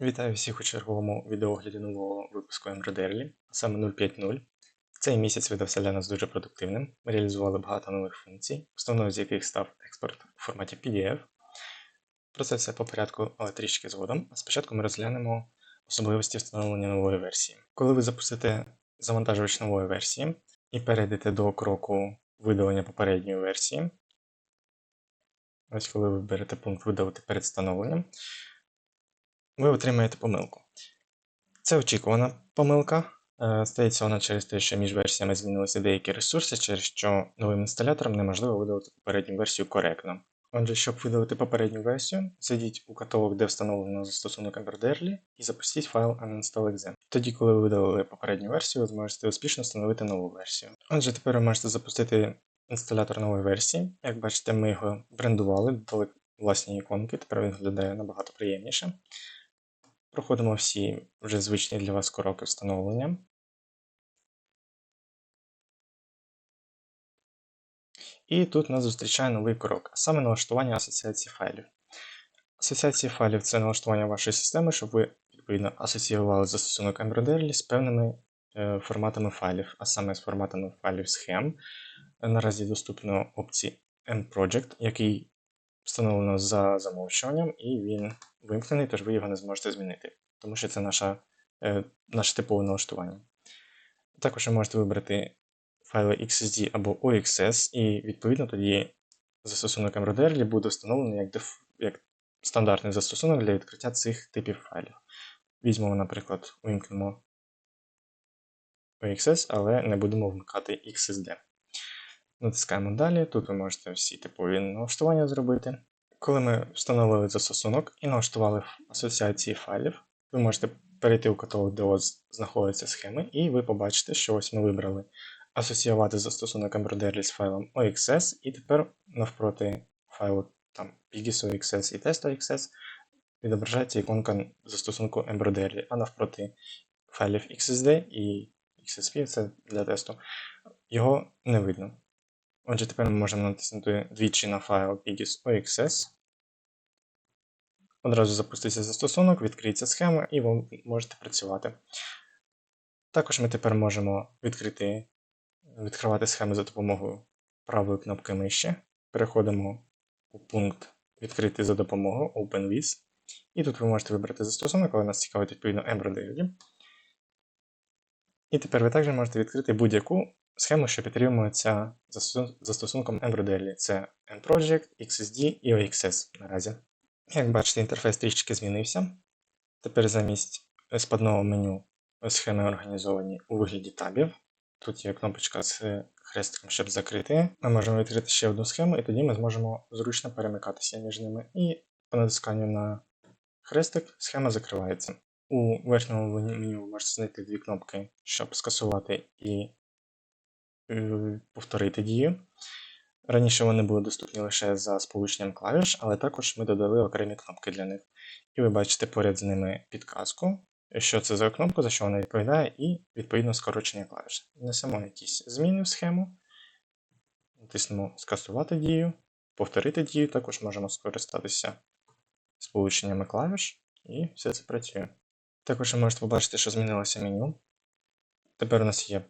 Вітаю всіх у черговому відеогляді нового випуску Embroiderly, саме 0.5.0. Цей місяць видався для нас дуже продуктивним. Ми реалізували багато нових функцій, основною з яких став експорт у форматі PDF. Про це все по порядку, але трішки згодом. А спочатку ми розглянемо особливості встановлення нової версії. Коли ви запустите завантажувач нової версії і перейдете до кроку видалення попередньої версії, ось коли ви берете пункт видалити перед встановленням, ви отримаєте помилку. Це очікувана помилка. Е, Стається вона через те, що між версіями змінилися деякі ресурси, через що новим інсталятором неможливо видалити попередню версію коректно. Отже, щоб видалити попередню версію, зайдіть у каталог, де встановлено застосунок Embroiderly і запустіть файл uninstall.exe. Тоді, коли ви видалили попередню версію, ви зможете успішно встановити нову версію. Отже, тепер ви можете запустити інсталятор нової версії. Як бачите, ми його брендували, додали власні іконки, тепер він виглядає набагато приємніше. Проходимо всі вже звичні для вас кроки встановлення. І тут нас зустрічає новий крок, а саме налаштування асоціації файлів. Асоціації файлів це налаштування вашої системи, щоб ви відповідно асоціювали застосунок Embroiderly з певними е, форматами файлів, а саме з форматами файлів схем. Наразі доступно опції mProject, який встановлено за замовчуванням, і він вимкнений, тож ви його не зможете змінити, тому що це наша, е, наше типове налаштування. Також ви можете вибрати файли XSD або OXS, і відповідно тоді застосунок Embroiderly буде встановлений як, деф, як стандартний застосунок для відкриття цих типів файлів. Візьмемо, наприклад, вимкнемо OXS, але не будемо вмикати XSD. Натискаємо далі. Тут ви можете всі типові налаштування зробити. Коли ми встановили застосунок і налаштували асоціації файлів, ви можете перейти у каталог, де у вас знаходяться схеми, і ви побачите, що ось ми вибрали асоціювати застосунок Embroiderly з файлом OXS, і тепер навпроти файлу там Pigis OXS і Test.oxs відображається іконка застосунку Embroiderly, а навпроти файлів XSD і XSP, це для тесту, його не видно. Отже, тепер ми можемо натиснути двічі на файл Pigis OXS. Одразу запуститься застосунок, відкриється схема, і ви можете працювати. Також ми тепер можемо відкрити, відкривати схеми за допомогою правої кнопки миші. Переходимо у пункт Відкрити за допомогою Open. І тут ви можете вибрати застосунок, але нас цікавить відповідно Embroiderly. І тепер ви також можете відкрити будь-яку схему, що підтримується застосунком Embroiderly. Це mProject, XSD і OXS наразі. Як бачите, інтерфейс трішки змінився. Тепер замість спадного меню схеми організовані у вигляді табів. Тут є кнопочка з хрестиком, щоб закрити. Ми можемо відкрити ще одну схему, і тоді ми зможемо зручно перемикатися між ними. І по натисканню на хрестик схема закривається. У верхньому меню ви можете знайти дві кнопки, щоб скасувати і повторити дію. Раніше вони були доступні лише за сполученням клавіш, але також ми додали окремі кнопки для них. І ви бачите поряд з ними підказку, що це за кнопка, за що вона відповідає, і відповідно скорочення клавіш. Внесемо якісь зміни в схему, натиснемо Скасувати дію, повторити дію, також можемо скористатися сполученнями клавіш, і все це працює. Також ви можете побачити, що змінилося меню. Тепер у нас є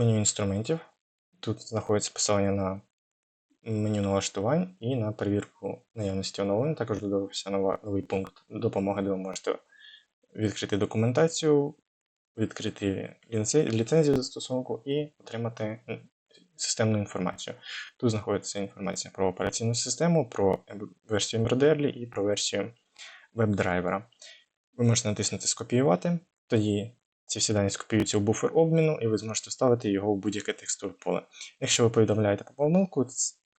меню інструментів. Тут знаходиться посилання на меню налаштувань і на перевірку наявності оновлень. Також додався новий пункт допомоги, де ви можете відкрити документацію, відкрити ліцензію застосунку і отримати системну інформацію. Тут знаходиться інформація про операційну систему, про версію Embroiderly і про версію веб-драйвера. Ви можете натиснути Скопіювати, тоді ці всі дані скопіюються у буфер обміну, і ви зможете вставити його в будь-яке текстове поле. Якщо ви повідомляєте про помилку,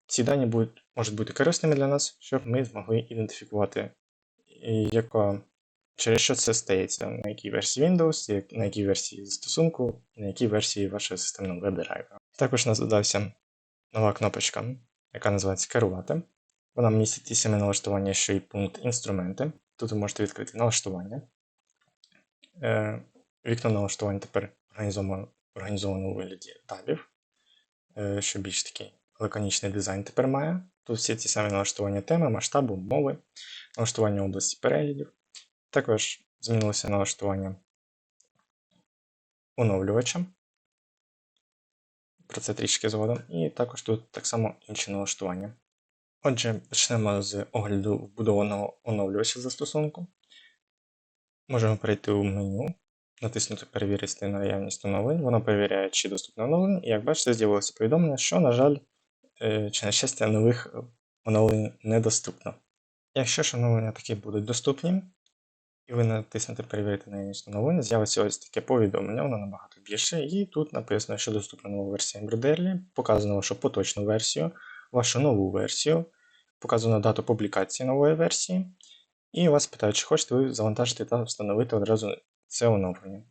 ці дані будуть, можуть бути корисними для нас, щоб ми змогли ідентифікувати, яка, через що це стається, на якій версії Windows, на якій версії застосунку, на якій версії вашого системного веб-драйвера. Також у нас додався нова кнопочка, яка називається Керувати. Вона містить ті самі налаштування, що і пункт інструменти. Тут ви можете відкрити налаштування. Вікно налаштування тепер організовано, організовано у вигляді табів, е, що більш такий лаконічний дизайн тепер має. Тут всі ті самі налаштування теми, масштабу, мови, налаштування області переглядів. Також змінилося налаштування оновлювача. Про це трішки згодом. І також тут так само інші налаштування. Отже, почнемо з огляду вбудованого оновлювача застосунку. Можемо перейти у меню, натиснути Перевірити наявність оновлень. Воно перевіряє, чи доступне оновлення, і як бачите, з'явилося повідомлення, що, на жаль, е, чи на щастя, нових оновлень недоступно. Якщо ж оновлення таки будуть доступні, і ви натиснете Перевірити наявність оновлення, з'явиться ось таке повідомлення, воно набагато більше. І тут написано, що доступна нова версія Embroidery, показано вашу поточну версію, вашу нову версію, показано дату публікації нової версії. І вас питають, чи хочете ви завантажити та встановити одразу це оновлення.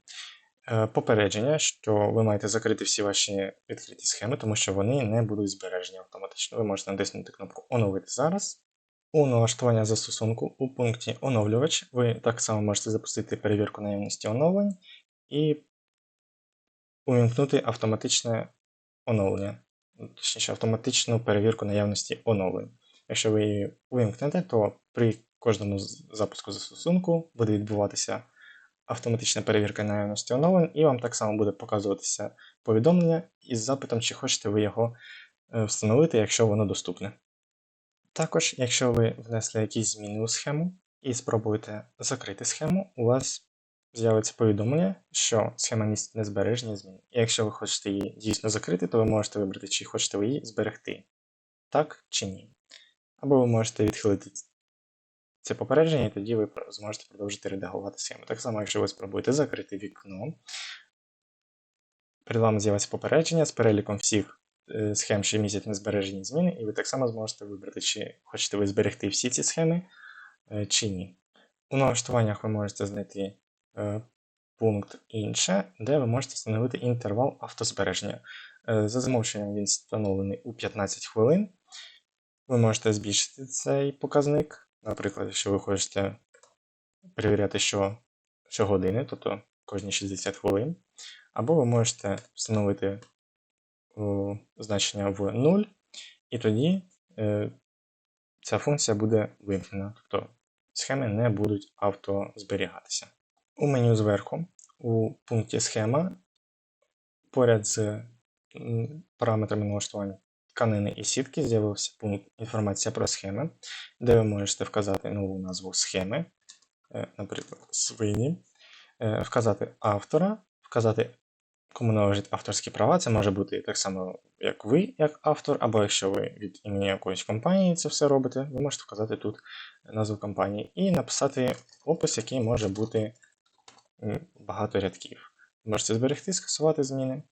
Е, Попередження, що ви маєте закрити всі ваші відкриті схеми, тому що вони не будуть збережені автоматично. Ви можете натиснути кнопку Оновити зараз. У налаштування застосунку у пункті Оновлювач ви так само можете запустити перевірку наявності оновлень і увімкнути автоматичне оновлення, точніше автоматичну перевірку наявності оновлень. Якщо ви її увімкнете, то при кожному запуску застосунку буде відбуватися автоматична перевірка наявності оновлень, і вам так само буде показуватися повідомлення із запитом, чи хочете ви його е, встановити, якщо воно доступне. Також, якщо ви внесли якісь зміни у схему і спробуєте закрити схему, у вас з'явиться повідомлення, що схема містить незбережені зміни. І якщо ви хочете її дійсно закрити, то ви можете вибрати, чи хочете ви її зберегти, так чи ні. Або ви можете відхилити це попередження, і тоді ви зможете продовжити редагувати схему. Так само, якщо ви спробуєте закрити вікно, перед вами з'явиться попередження з переліком всіх е, схем, що містять незбережені зміни, і ви так само зможете вибрати, чи хочете ви зберегти всі ці схеми, е, чи ні. У налаштуваннях ви можете знайти е, пункт інше, де ви можете встановити інтервал автозбереження. За замовченням він встановлений у 15 хвилин. Ви можете збільшити цей показник. Наприклад, якщо ви хочете перевіряти що, щогодини, тобто кожні 60 хвилин. Або ви можете встановити значення в 0, і тоді е, ця функція буде вимкнена. Тобто схеми не будуть автозберігатися. У меню зверху, у пункті схема, поряд з параметрами налаштування тканини і сітки з'явився пункт інформація про схеми, де ви можете вказати нову назву схеми, е, наприклад, свині, е, вказати автора, вказати, кому належать авторські права. Це може бути так само, як ви, як автор, або якщо ви від імені якоїсь компанії це все робите, ви можете вказати тут назву компанії і написати опис, який може бути багато рядків. Можете зберегти, скасувати зміни.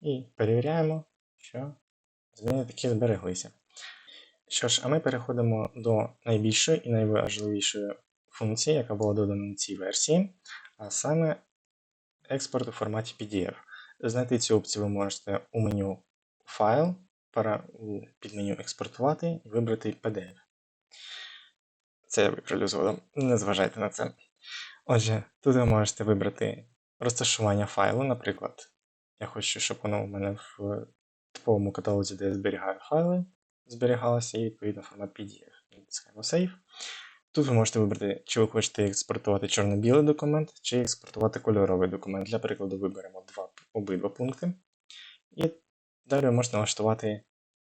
І перевіряємо, що зміни такі збереглися. Що ж, а ми переходимо до найбільшої і найважливішої функції, яка була додана на цій версії, а саме експорт у форматі PDF. Знайти цю опцію ви можете у меню Файл, у підменю Експортувати і вибрати PDF. Це я виправлю згодом, не зважайте на це. Отже, тут ви можете вибрати розташування файлу, наприклад, я хочу, щоб воно у мене в типовому каталозі, де я зберігаю файли, зберігалося і відповідно формат PDF. Натискаємо Save. Тут ви можете вибрати, чи ви хочете експортувати чорно-білий документ, чи експортувати кольоровий документ. Для прикладу, виберемо два, обидва пункти. І далі ви можете налаштувати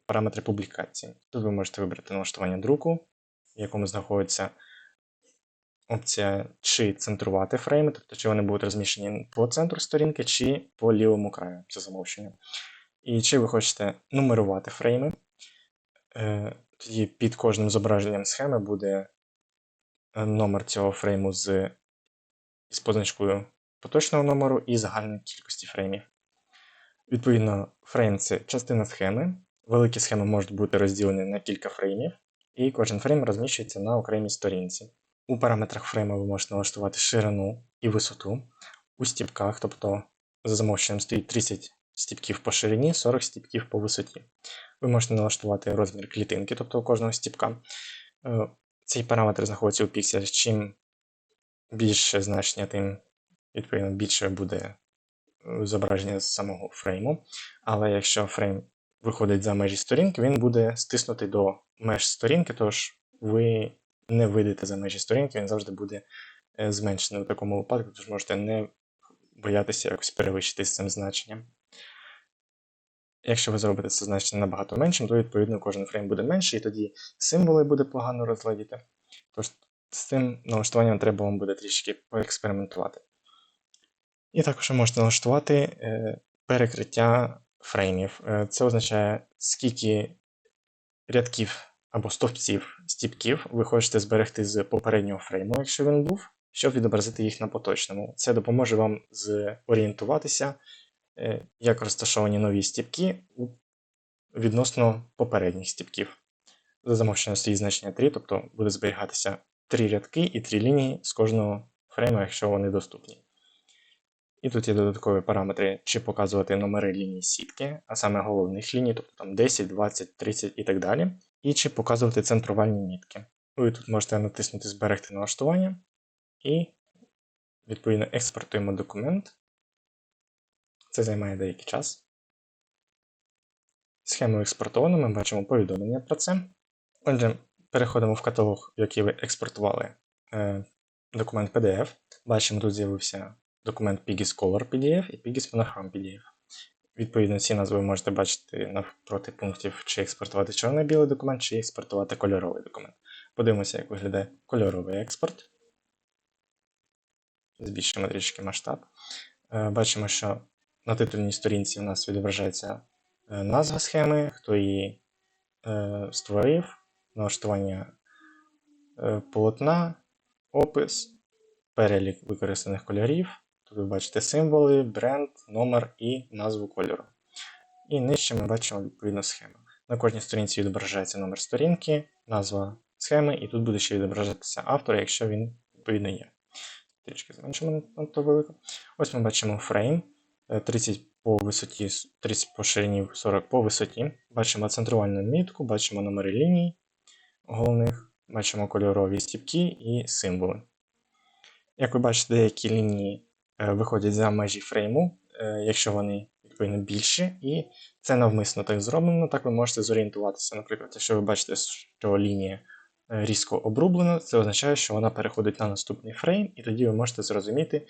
параметри публікації. Тут ви можете вибрати налаштування друку, в якому знаходиться опція чи центрувати фрейми, тобто чи вони будуть розміщені по центру сторінки, чи по лівому краю, це замовчення. І чи ви хочете нумерувати фрейми, Е, тоді під кожним зображенням схеми буде е, номер цього фрейму з, з позначкою поточного номеру і загальної кількості фреймів. Відповідно, фрейм це частина схеми. Великі схеми можуть бути розділені на кілька фреймів, і кожен фрейм розміщується на окремій сторінці. У параметрах фрейма ви можете налаштувати ширину і висоту у стіпках, тобто за замовченням стоїть 30 стіпків по ширині, 40 стіпків по висоті. Ви можете налаштувати розмір клітинки, тобто у кожного стіпка. Е, Цей параметр знаходиться у пікселі. Чим більше значення, тим відповідно більше буде е, зображення з самого фрейму. Але якщо фрейм виходить за межі сторінки, він буде стиснутий до меж сторінки, тож ви не вийдете за межі сторінки, він завжди буде е, зменшений у такому випадку, тож можете не боятися якось перевищити з цим значенням. Якщо ви зробите це значення набагато меншим, то відповідно кожен фрейм буде менший, і тоді символи буде погано розглядіти. Тож з цим налаштуванням треба вам буде трішки поекспериментувати. І також ви можете налаштувати е, перекриття фреймів. Е, Це означає, скільки рядків або стовпців стіпків ви хочете зберегти з попереднього фрейму, якщо він був, щоб відобразити їх на поточному. Це допоможе вам зорієнтуватися, як розташовані нові стіпки відносно попередніх стіпків. За замовчення стоїть значення 3, тобто буде зберігатися 3 рядки і 3 лінії з кожного фрейму, якщо вони доступні. І тут є додаткові параметри, чи показувати номери ліній сітки, а саме головних ліній, тобто там 10, 20, 30 і так далі. І чи показувати центрувальні мітки. Ви тут можете натиснути Зберегти налаштування і, відповідно, експортуємо документ. Це займає деякий час. Схему експортовано, ми бачимо повідомлення про це. Отже, переходимо в каталог, в який ви експортували е, документ PDF. Бачимо, тут з'явився документ Piggy's Color PDF і Piggy's Monochrome PDF. Відповідно, ці назви ви можете бачити навпроти пунктів, чи експортувати чорно-білий документ, чи експортувати кольоровий документ. Подивимося, як виглядає кольоровий експорт. Збільшимо трішки масштаб. Е, Бачимо, що на титульній сторінці у нас відображається е, назва схеми, хто її е, створив, налаштування е, полотна, опис, перелік використаних кольорів. Тут ви бачите символи, бренд, номер і назву кольору. І нижче ми бачимо відповідно схему. На кожній сторінці відображається номер сторінки, назва схеми, і тут буде ще відображатися автор, якщо він відповідно є. Трішки зменшимо надто велико. Ось ми бачимо фрейм 30 по висоті, 30 по ширині, 40 по висоті. Бачимо центрувальну мітку, бачимо номери ліній головних, бачимо кольорові стіпки і символи. Як ви бачите, деякі лінії е, виходять за межі фрейму, е, якщо вони відповідно більші, і це навмисно так зроблено. Так ви можете зорієнтуватися. Наприклад, якщо ви бачите, що лінія е, різко обрублена, це означає, що вона переходить на наступний фрейм, і тоді ви можете зрозуміти,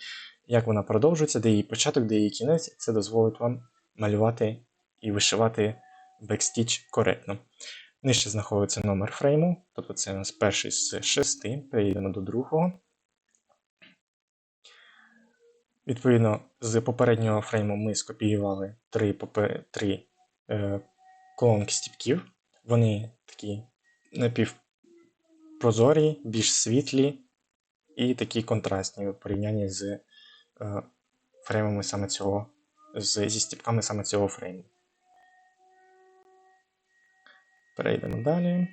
як вона продовжується, де її початок, де її кінець. Це дозволить вам малювати і вишивати бекстіч коректно. Нижче знаходиться номер фрейму, тобто це у нас перший з шести. Перейдемо до другого. Відповідно, з попереднього фрейму ми скопіювали три, три е, колонки стіпків. Вони такі напівпрозорі, більш світлі і такі контрастні в порівнянні з е, фреймами саме цього, з, зі стіпками саме цього фрейму. Перейдемо далі.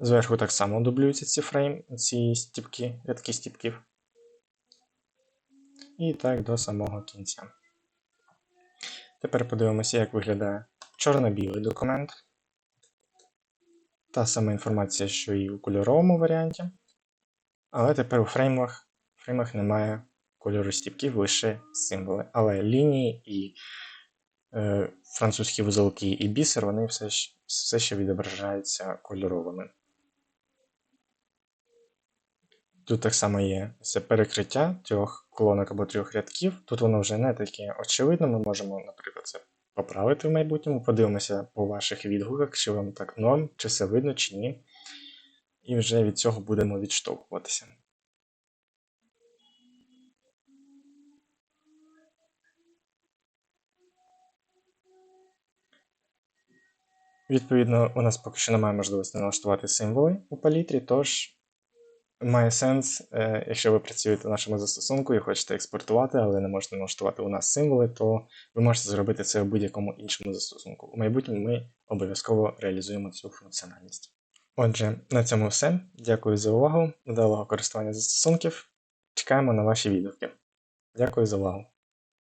Зверху так само дублюються ці фрейм, ці стіпки, рядки стіпків. І так до самого кінця. Тепер подивимося, як виглядає чорно-білий документ. Та сама інформація, що і у кольоровому варіанті. Але тепер у фреймах, фреймах немає кольору стіпків, лише символи. Але лінії і е, французькі вузолки і бісер, вони все, все ще відображаються кольоровими. Тут так само є це перекриття трьох колонок або трьох рядків. Тут воно вже не таке очевидно. Ми можемо, наприклад, це поправити в майбутньому. Подивимося по ваших відгуках, чи вам так норм, чи все видно, чи ні. І вже від цього будемо відштовхуватися. Відповідно, у нас поки що немає можливості налаштувати символи у палітрі, тож має сенс, е, якщо ви працюєте в нашому застосунку і хочете експортувати, але не можете налаштувати у нас символи, то ви можете зробити це в будь-якому іншому застосунку. У майбутньому ми обов'язково реалізуємо цю функціональність. Отже, на цьому все. Дякую за увагу, вдалого користування застосунків. Чекаємо на ваші відгуки. Дякую за увагу.